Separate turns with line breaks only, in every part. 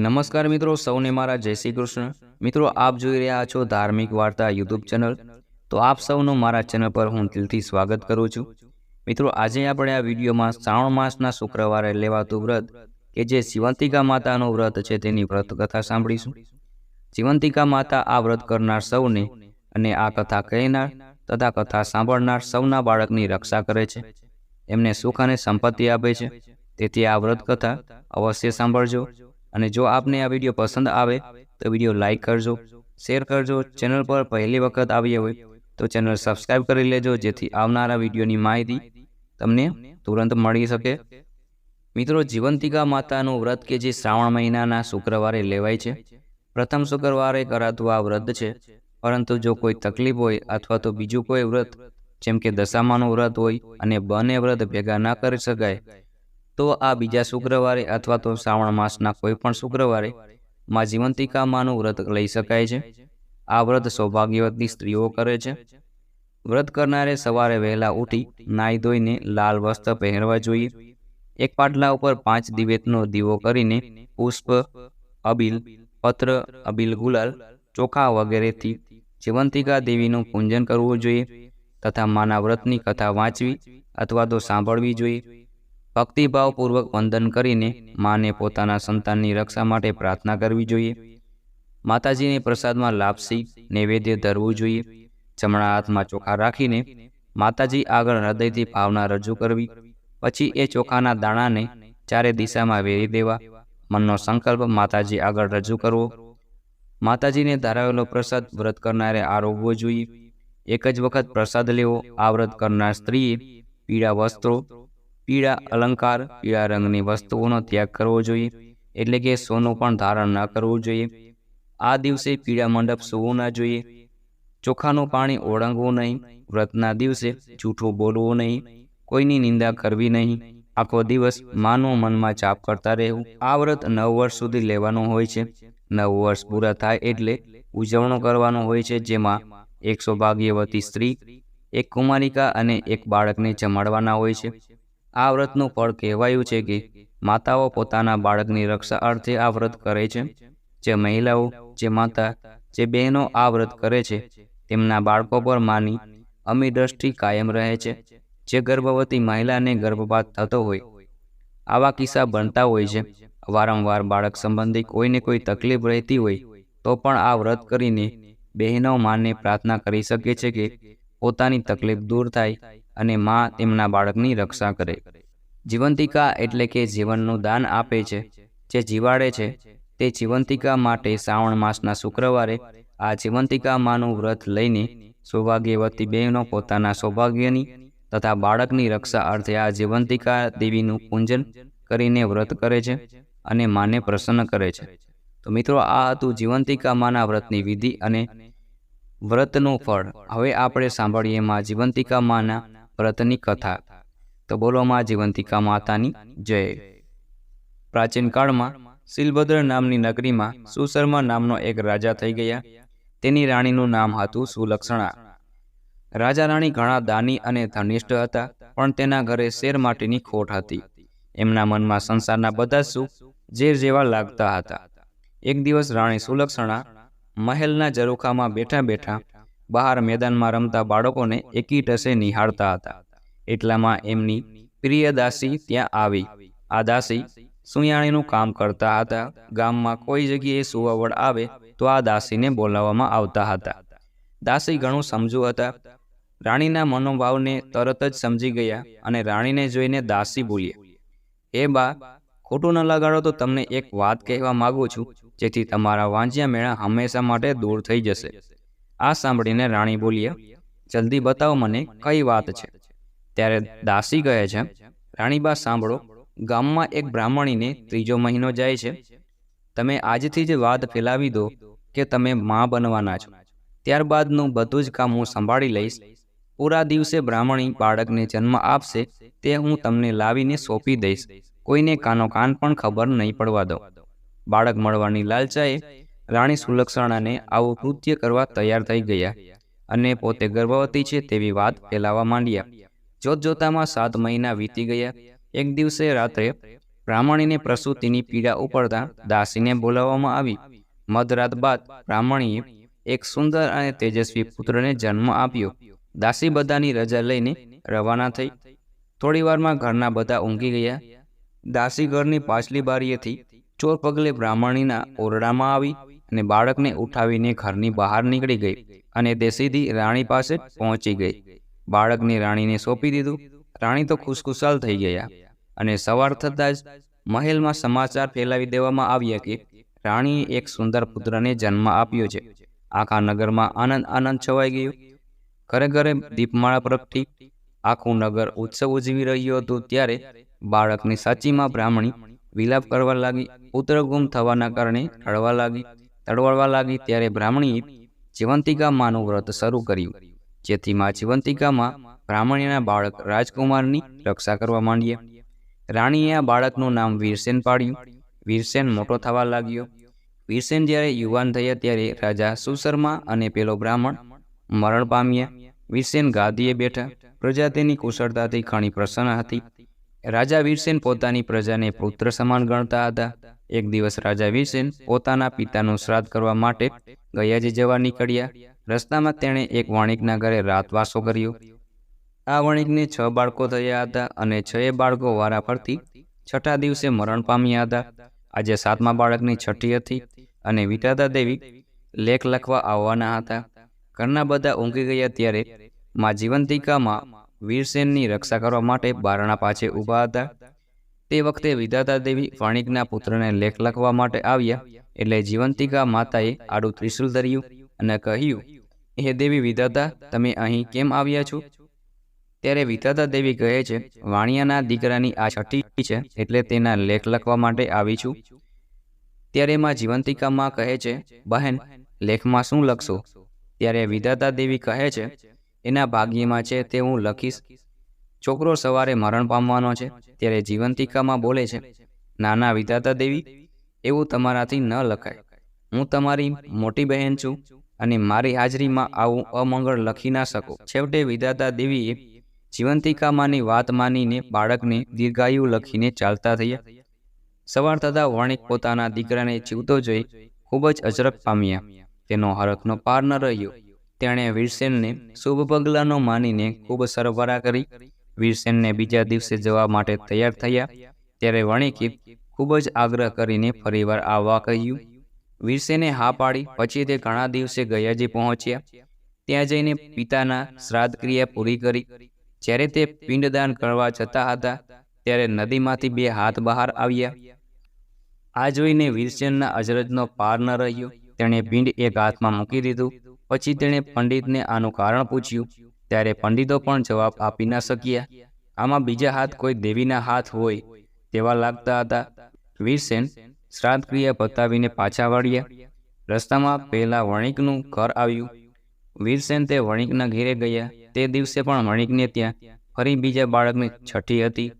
નમસ્કાર મિત્રો, સૌને મારા જય શ્રી કૃષ્ણ. મિત્રો, આપ જોઈ રહ્યા છો ધાર્મિક વાર્તા યુટ્યુબ ચેનલ. તો આપ સૌનું મારા ચેનલ પર હું દિલથી સ્વાગત કરું છું. મિત્રો, આજે આપણે આ વિડીયોમાં શ્રાવણ માસના શુક્રવારે લેવાતું વ્રત કે જે શિવંતિકા માતાનું વ્રત છે તેની વ્રત કથા સાંભળીશું. શિવંતિકા માતા આ વ્રત કરનાર સૌને અને આ કથા કહેનાર તથા કથા સાંભળનાર સૌના બાળકની રક્ષા કરે છે. એમને સુખ અને સંપત્તિ આપે છે. તેથી આ વ્રત કથા અવશ્ય સાંભળજો. અને જો આપને આ વીડિયો પસંદ આવે તો વીડિયો લાઇક કરજો, શેર કરજો. ચેનલ પર પહેલી વખત આવી હોય તો ચેનલ સબસ્ક્રાઇબ કરી લેજો, જેથી આવનારા વિડીયોની માહિતી તમને તુરંત મળી શકે. મિત્રો, જીવંતિકા માતાનું વ્રત કે જે શ્રાવણ મહિનાના શુક્રવારે લેવાય છે. પ્રથમ શુક્રવારે કરાતું આ વ્રત છે. પરંતુ જો કોઈ તકલીફ હોય અથવા તો બીજું કોઈ વ્રત, જેમ કે દશામાનું વ્રત હોય અને બંને વ્રત ભેગા ના કરી શકાય તો આ બીજા શુક્રવારે અથવા તો શ્રાવણ માસના કોઈ પણ શુક્રવારે માં જીવંતિકા માનું વ્રત લઈ શકાય છે. આ વ્રત સૌભાગ્યવતી સ્ત્રીઓ કરે છે. વ્રત કરનારે સવારે વહેલા ઉઠી નાઈ ધોઈને લાલ વસ્ત્ર પહેરવા જોઈએ. એક પાટલા ઉપર પાંચ દિવેતનો દીવો કરીને પુષ્પ, અબીલ, પત્ર, અબિલ ગુલાલ, ચોખા વગેરેથી જીવંતિકા દેવીનું પૂજન કરવું જોઈએ. તથા માના વ્રતની કથા વાંચવી અથવા તો સાંભળવી જોઈએ. ભક્તિભાવપૂર્વક વંદન કરીને માને પોતાના સંતાનની રક્ષા માટે પ્રાર્થના કરવી જોઈએ. માતાજીને પ્રસાદમાં લાપસી, નૈવેદ્ય ધરવું જોઈએ. જમણા હાથમાં ચોખા રાખીને માતાજી આગળ હૃદયથી ભાવના રજૂ કરવી. પછી એ ચોખાના દાણાને ચારે દિશામાં વેરી દેવા. મનનો સંકલ્પ માતાજી આગળ રજૂ કરવો. માતાજીને ધરાવેલો પ્રસાદ વ્રત કરનારે આરોગવો જોઈએ. એક જ વખત પ્રસાદ લેવો. આ વ્રત કરનાર સ્ત્રીએ પીળા વસ્ત્રો પીળા અલંકાર, પીળા રંગની વસ્તુઓનો ત્યાગ કરવો જોઈએ, એટલે કે સોનું પણ ધારણ ન કરવું જોઈએ. આ દિવસે પીળા મંડપ સૂવું ન જોઈએ. ચોખાનું પાણી ઓળંગવું નહીં. વ્રતના દિવસે જૂઠું બોલવું નહીં. કોઈની નિંદા કરવી નહીં. આખો દિવસ માનું મનમાં ચાપ કરતા રહેવું. આ વ્રત નવ વર્ષ સુધી લેવાનું હોય છે. નવ વર્ષ પૂરા થાય એટલે ઉજવણું કરવાનું હોય છે, જેમાં એક સૌભાગ્યવતી સ્ત્રી, એક કુમારિકા અને એક બાળકને જમાડવાના હોય છે. આ વ્રતનું ફળ કહેવાયું છે કે માતાઓ પોતાના બાળકની રક્ષા અર્થે આ વ્રત કરે છે. જે મહિલાઓ, જે માતા, જે બહેનો આ વ્રત કરે છે, તેમના બાળકો પર માની અમી દ્રષ્ટિ કાયમ રહે છે. જે ગર્ભવતી મહિલાને ગર્ભપાત થતો હોય, આવા કિસ્સા બનતા હોય છે. વારંવાર બાળક સંબંધી કોઈને કોઈ તકલીફ રહેતી હોય, તો પણ આ વ્રત કરીને બહેનો માને પ્રાર્થના કરી શકે છે કે પોતાની તકલીફ દૂર થાય. અને મા તેમના બાળકની રક્ષા કરે. જીવંતિકા એટલે કે જીવનનું દાન આપે છે, જે જીવાડે છે, તે જીવંતિકા માટે શ્રાવણ માસના શુક્રવારે આ જીવંતિકા માનું વ્રત લઈને સૌભાગ્યવતી બહેનો પોતાના સૌભાગ્યની તથા બાળકની રક્ષા અર્થે આ જીવંતિકા દેવીનું પૂજન કરીને વ્રત કરે છે અને માને પ્રસન્ન કરે છે. તો મિત્રો, આ હતું જીવંતિકા માના વ્રતની વિધિ અને વ્રતનું ફળ. હવે આપણે સાંભળીએ માં જીવંતિકા માના વ્રતની કથા. તો બોલો માં જીવંતિકા માતાની જય. પ્રાચીન કાળમાં શિલભદ્ર નામની નગરીમાં સુશર્મા નામનો એક રાજા થઈ ગયા. તેની રાણીનું નામ હતું સુલક્ષણા. રાજા રાણી ઘણા દાની અને ધનિષ્ઠ હતા, પણ તેના ઘરે શેર માટીની ખોટ હતી. એમના મનમાં સંસારના બધા સુખ ઝેર જેવા લાગતા હતા. એક દિવસ રાણી સુલક્ષણા મહેલના ઝરૂખામાં બેઠા બેઠા બહાર મેદાનમાં રમતા બાળકોને એકી ટસે નિહાળતા હતા. એટલામાં એમની પ્રિય દાસી ત્યાં આવી. આ દાસી સુયાણીનું કામ કરતા હતા. ગામમાં કોઈ જગ્યાએ સુવાવડ આવે તો આ દાસીને બોલાવવામાં આવતા હતા. દાસી ઘણું સમજુ હતા. રાણીના મનોભાવને તરત જ સમજી ગયા અને રાણીને જોઈને દાસી બોલ્યા એ બા, ખોટું ન લગાડો તો તમને એક વાત કહેવા માગું છું. જેથી તમારા વાંચ્યા મેળા હંમેશા માટે દૂર થઈ જશે. આ સાંભળીને રાણી બોલીએ, જલ્દી બતાવો મને કઈ વાત છે. ત્યારે દાસી કહે છે, રાણીબા, સાંભળો, ગામમાં એક બ્રાહ્મણીને ત્રીજો મહિનો જાય છે. તમે આજથી જ વાત ફેલાવી દો કે તમે મા બનવાના છો. ત્યારબાદનું બધું જ કામ હું સંભાળી લઈશ. પૂરા દિવસે બ્રાહ્મણી બાળકને જન્મ આપશે તે હું તમને લાવીને સોંપી દઈશ. કોઈને કાનો કાન પણ ખબર નહીં પડવા દો. બાળક મળવાની લાલચાએ રાણી સુલક્ષણાને આવું કૃત્ય કરવા તૈયાર થઈ ગયા અને પોતે ગર્ભવતી છે તેવી વાત ફેલાવા માંડ્યા. જોત જોતામાં સાત મહિના વીતી ગયા. એક દિવસે રાત્રે બ્રાહ્મણીને પ્રસૂતિની પીડા ઉપડતા દાસીને બોલાવવામાં આવી. મધરાત બાદ બ્રાહ્મણીએ એક સુંદર અને તેજસ્વી પુત્રને જન્મ આપ્યો. દાસી બધાની રજા લઈને રવાના થઈ. થોડી વારમાં ઘરના બધા ઊંઘી ગયા. દાસી ઘરની પાછલી બારીએથી ચોર પગલે બ્રાહ્મણીના ઓરડામાં આવી. અને બાળકને ઉઠાવીને ઘરની બહાર નીકળી ગઈ અને તે સીધી રાણી પાસે પહોંચી ગઈ. બાળકને રાણીને સોંપી દીધું. રાણી તો ખુશખુશાલ થઈ ગયા અને સવાર થતાં જ મહેલમાં સમાચાર ફેલાવી દેવામાં આવ્યા કે રાણીએ એક સુંદર પુત્રને જન્મ આપ્યો છે. આખા નગરમાં આનંદ આનંદ છવાઈ ગયો. ઘરે ઘરે દીપમાળા પ્રગટી આખું નગર ઉત્સવ ઉજવી રહ્યું હતું ત્યારે બાળકની સાચીમાં બ્રાહ્મણી વિલાપ કરવા લાગી પુત્ર ગુમ થવાના કારણે રડવા લાગી તડવડવા લાગી ત્યારે બ્રાહ્મણીએ જીવંતિકા વ્રત શરૂ કર્યું. જેથી મા જીવંતિકામાં બ્રાહ્મણીના બાળક રાજકુમારની રક્ષા કરવા માંડ્યા. રાણીએ આ બાળકનું નામ વીરસેન પાડ્યું. વીરસેન મોટો થવા લાગ્યો. વીરસેન જ્યારે યુવાન થયા ત્યારે રાજા સુશર્મા અને પેલો બ્રાહ્મણ મરણ પામ્યા. વીરસેન ગાદીએ બેઠા. પ્રજા તેની કુશળતાથી ઘણી પ્રસન્ન હતી. રાજા વીરસેન પોતાની પ્રજાને પુત્ર સમાન ગણતા હતા. એક દિવસ રાજા વીરસેન પોતાના પિતાનું શ્રાદ્ધ કરવા માટે ગયાજી જવા નીકળ્યા. રસ્તામાં તેણે એક વણિકના ઘરે રાતવાસો કર્યો. આ વણિકને છ બાળકો થયા હતા અને છએ બાળકો વારા ફરતી છઠ્ઠા દિવસે મરણ પામ્યા હતા. આજે સાતમા બાળકની છઠ્ઠી હતી અને વિટાતા દેવી લેખ લખવા આવવાના હતા. ઘરના બધા ઊંઘી ગયા ત્યારે મા જીવંતિકામાં વીરસેનની રક્ષા કરવા માટે બારણા પાછે ઊભા હતા. તે વખતે વિધાતા દેવી વણિકના પુત્રને લેખ લખવા માટે આવ્યા એટલે જીવંતિકા માતાએ આડું ત્રિશુલ ધર્યું અને કહ્યું, હે દેવી વિધાતા, તમે અહીં કેમ આવ્યા છો? ત્યારે વિધાતા દેવી કહે છે, વાણિયાના દીકરાની આ છઠ્ઠી છે એટલે તેના લેખ લખવા માટે આવી છું. ત્યારે માં જીવંતિકામાં કહે છે, બહેન, લેખમાં શું લખશો? ત્યારે વિધાતા દેવી કહે છે એના ભાગ્યમાં છે તે હું લખીશ. છોકરો સવારે મરણ પામવાનો છે, ત્યારે જીવંતિકામાં બોલે છે, નાના વિધાતા દેવી, એવું તમારાથી ન લખાય. હું તમારી મોટી બહેન છું અને મારી હાજરીમાં આવું અમંગળ લખી ના શકો. છેવટે વિધાતા દેવીએ જીવંતિકામાંની વાત માનીને બાળકને દીર્ઘાયુ લખીને ચાલતા થયા. સવાર થતાં વણિક પોતાના દીકરાને જીવતો જોઈ ખૂબ જ અજરક પામ્યા. તેનો હરખનો પાર ન રહ્યો. તેણે વીરસેનને શુભ પગલાંનો માનીને ખૂબ સરભરા કરી. વીરસેનને બીજા દિવસે જવા માટે તૈયાર થયા ત્યારે વણિકે ખૂબ જ આગ્રહ કરીને ફરીવાર આવવા કહ્યું. વીરસેને હા પાડી, પછી તે ઘણા દિવસે ગયાજી પહોંચ્યા. ત્યાં જઈને પિતાના શ્રાદ્ધ ક્રિયા પૂરી કરી. જ્યારે તે પિંડદાન કરવા જતા હતા, ત્યારે નદીમાંથી બે હાથ બહાર આવ્યા. આ જોઈને વીરસેનના અજરજનો પાર ન રહ્યો. તેણે પિંડ એક હાથમાં મૂકી દીધું. પછી તેણે પંડિતને આનું કારણ પૂછ્યું. ત્યારે પંડિતો પણ જવાબ આપી ન શક્યા. આમાં બીજા હાથ કોઈ દેવીના હાથ હોય તેવા લાગતા હતા. વીરસેન શ્રાદ્ધ ક્રિયા પતાવીને પાછા વળ્યા. રસ્તામાં પહેલા વણિકનું ઘર આવ્યું. વીરસેન તે વણિકના ઘેરે ગયા. તે દિવસે પણ વણિકને ત્યાં ફરી બીજા બાળકની છઠ્ઠી હતી.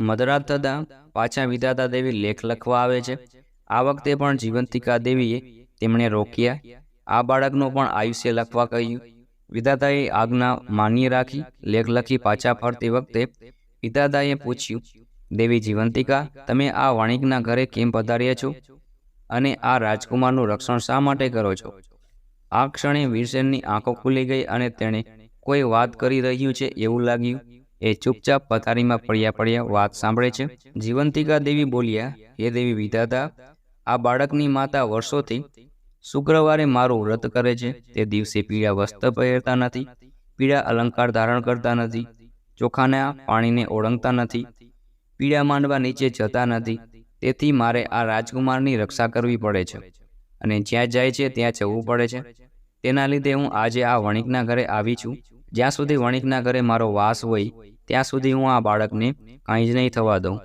મધરાત થતાં પાછા વિધાતા દેવી લેખ લખવા આવે છે. આ વખતે પણ જીવંતિકા દેવીએ તેમણે રોક્યા. આ બાળકનું પણ આયુષ્ય લખવા કહ્યું. વિધાતાએ આજ્ઞા માન્ય રાખી, લેખ લખી પાછા ફરતી વખતે વિધાતાએ પૂછ્યું, દેવી જીવંતિકા, તમે આ વણિકના ઘરે કેમ પધાર્યા છો? અને આ રાજકુમારનું રક્ષણ શા માટે કરો છો? આ ક્ષણે વીરસેનની આંખો ખુલી ગઈ અને તેણે કોઈ વાત કરી રહ્યું છે એવું લાગ્યું. એ ચૂપચાપ પથારીમાં પડ્યા પડ્યા વાત સાંભળે છે. જીવંતિકા દેવી બોલ્યા, હે દેવી વિધાતા આ બાળકની માતા વર્ષોથી શુક્રવારે મારું વ્રત કરે છે. તે દિવસે પીળા વસ્ત્ર પહેરતા નથી, પીળા અલંકાર ધારણ કરતા નથી, ચોખાના પાણીને ઓળંગતા નથી, પીળા માંડવા નીચે જતા નથી. તેથી મારે આ રાજકુમારની રક્ષા કરવી પડે છે અને જ્યાં જાય છે ત્યાં જવું પડે છે. તેના લીધે હું આજે આ વણિકના ઘરે આવી છું. જ્યાં સુધી વણિકના ઘરે મારો વાસ હોય, ત્યાં સુધી હું આ બાળકને કાંઈ જ નહીં થવા દઉં.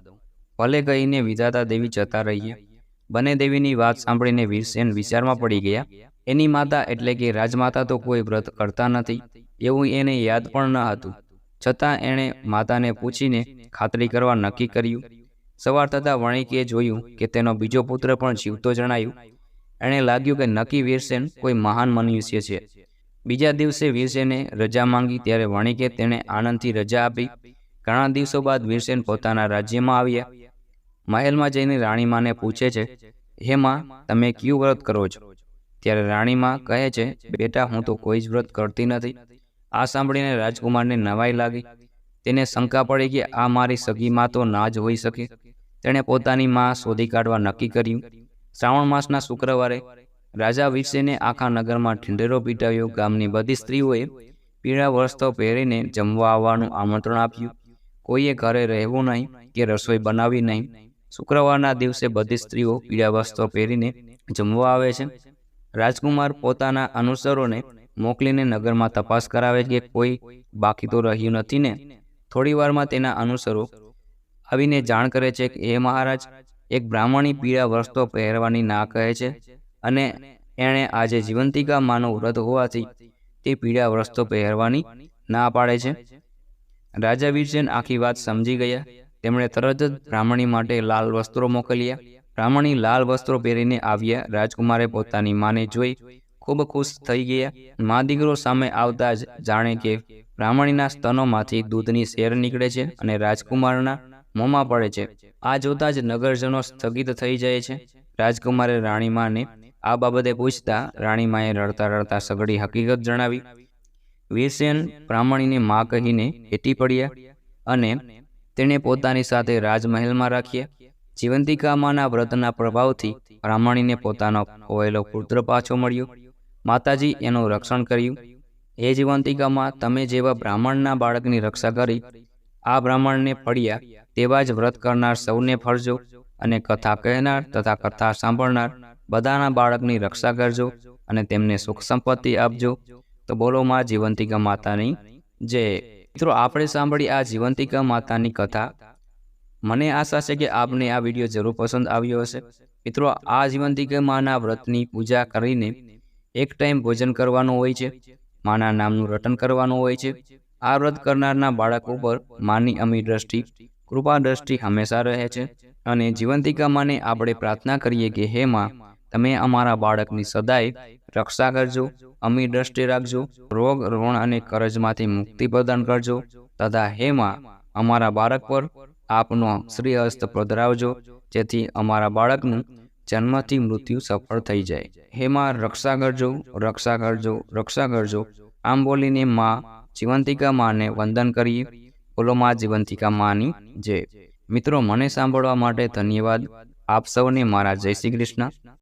ભલે કહીને વિધાતા દેવી જતા રહીએ. બંને દેવીની વાત સાંભળીને વીરસેન વિચારમાં પડી ગયા. એની માતા એટલે કે રાજમાતા તો કોઈ વ્રત કરતા નથી. એવું એને યાદ પણ ન હતું. છતાં એણે માતાને પૂછીને ખાતરી કરવા નક્કી કર્યું. સવાર થતાં વણિકે જોયું કે તેનો બીજો પુત્ર પણ જીવતો જણાયું. એણે લાગ્યું કે નક્કી વીરસેન કોઈ મહાન મનુષ્ય છે. બીજા દિવસે વીરસેને રજા માંગી ત્યારે વણિકે તેણે આનંદથી રજા આપી. ઘણા દિવસો બાદ વીરસેન પોતાના રાજ્યમાં આવ્યા. મહેલમાં જઈને રાણીમાને પૂછે છે, હે માં, તમે કયું વ્રત કરો છો? ત્યારે રાણીમાં કહે છે, બેટા, હું તો કોઈ જ વ્રત કરતી નથી. આ સાંભળીને રાજકુમારને નવાઈ લાગી. તેને શંકા પડી કે આ મારી સગી માં તો ના જ હોઈ શકે. તેણે પોતાની માં શોધી કાઢવા નક્કી કર્યું. શ્રાવણ માસના શુક્રવારે રાજા વિષયને આખા નગરમાં ઠીંડેરો પીટાવ્યો. ગામની બધી સ્ત્રીઓએ પીળા વસ્ત્રો પહેરીને જમવા આવવાનું આમંત્રણ આપ્યું. કોઈએ ઘરે રહેવું નહીં કે રસોઈ બનાવી નહીં. શુક્રવારના દિવસે બધી સ્ત્રીઓ પીળા વસ્ત્રો પહેરીને જમવા આવે છે. રાજકુમાર પોતાના અનુસરોને મોકલીને નગરમાં તપાસ કરાવે કે કોઈ બાકી તો રહ્યું નથી ને? થોડી વારમાં તેના અનુસરો આવીને જાણ કરે છે કે એ મહારાજ એક બ્રાહ્મણી પીળા વસ્ત્રો પહેરવાની ના કહે છે અને એણે આજે જીવંતિકા માનો વ્રત હોવાથી તે પીળા વસ્ત્રો પહેરવાની ના પાડે છે. રાજા વીરસેન આખી વાત સમજી ગયા. તેમણે તરત જ બ્રાહ્મણી માટે લાલ વસ્ત્રો મોકલ્યા. બ્રાહ્મણી લાલ વસ્ત્રો પહેરીને આવ્યા. રાજકુમારે પોતાની માને જોઈ ખૂબ ખુશ થઈ ગયા. મા દીકરો સામે આવતા જ જાણે કે બ્રાહ્મણીના સ્તનોમાંથી દૂધની શેર નીકળે છે અને રાજકુમારના મોંમાં પડે છે. આ જોતા જ નગરજનો સ્થગિત થઈ જાય છે. રાજકુમારે રાણીમાને આ બાબતે પૂછતા રાણીમાએ રડતા રડતા સઘળી હકીકત જણાવી. વીરસેન, બ્રાહ્મણીને મા કહીને એટી પડ્યા અને તેણે પોતાની સાથે રાજમહેલમાં રાખ્યા જીવંતિકામાના વ્રતના પ્રભાવથી બ્રાહ્મણીને પોતાનો ખોયેલો પુત્ર પાછો મળ્યો. માતાજી એનું રક્ષણ કર્યું. એ જીવંતિકામાં તમે જેવા બ્રાહ્મણના બાળકની રક્ષા કરી, આ બ્રાહ્મણને ફળ્યા, તેવા જ વ્રત કરનાર સૌને ફરજો અને કથા કહેનાર તથા કથા સાંભળનાર બધાના બાળકની રક્ષા કરજો અને તેમને સુખ સંપત્તિ આપજો. તો બોલો, માં જીવંતિકા માતાની જય. મિત્રો, આપણે સાંભળી આ જીવંતિકા માતાની કથા. મને આશા છે કે આપને આ વીડિયો જરૂર પસંદ આવ્યો હશે. મિત્રો, આ જીવંતિકા માના વ્રતની પૂજા કરીને એક ટાઈમ ભોજન કરવાનું હોય છે. માના નામનું રટન કરવાનું હોય છે. આ વ્રત કરનારના બાળકો પર માની અમી દ્રષ્ટિ, કૃપા દ્રષ્ટિ હંમેશા રહે છે. અને જીવંતિકા માને આપણે પ્રાર્થના કરીએ કે, હે માં, તમે અમારા બાળકની સદાય રક્ષા કરજો અમી દ્રષ્ટિ રાખજો, રોગ, ઋણ અને કરજમાંથી મુક્તિ પ્રદાન કરજો. તથા હેમાં અમારા બાળક પર આપનો શ્રી હસ્ત પધરાવજો, જેથી અમારા બાળકનું જન્મથી મૃત્યુ સફળ થઈ જાય. હેમાં રક્ષા કરજો રક્ષા કરજો રક્ષા કરજો આમ બોલીને માં જીવંતિકા માને વંદન કરીએ. બોલો માં જીવંતિકા માની જય. મિત્રો, મને સાંભળવા માટે ધન્યવાદ. આપ સૌને મારા જય શ્રી કૃષ્ણ.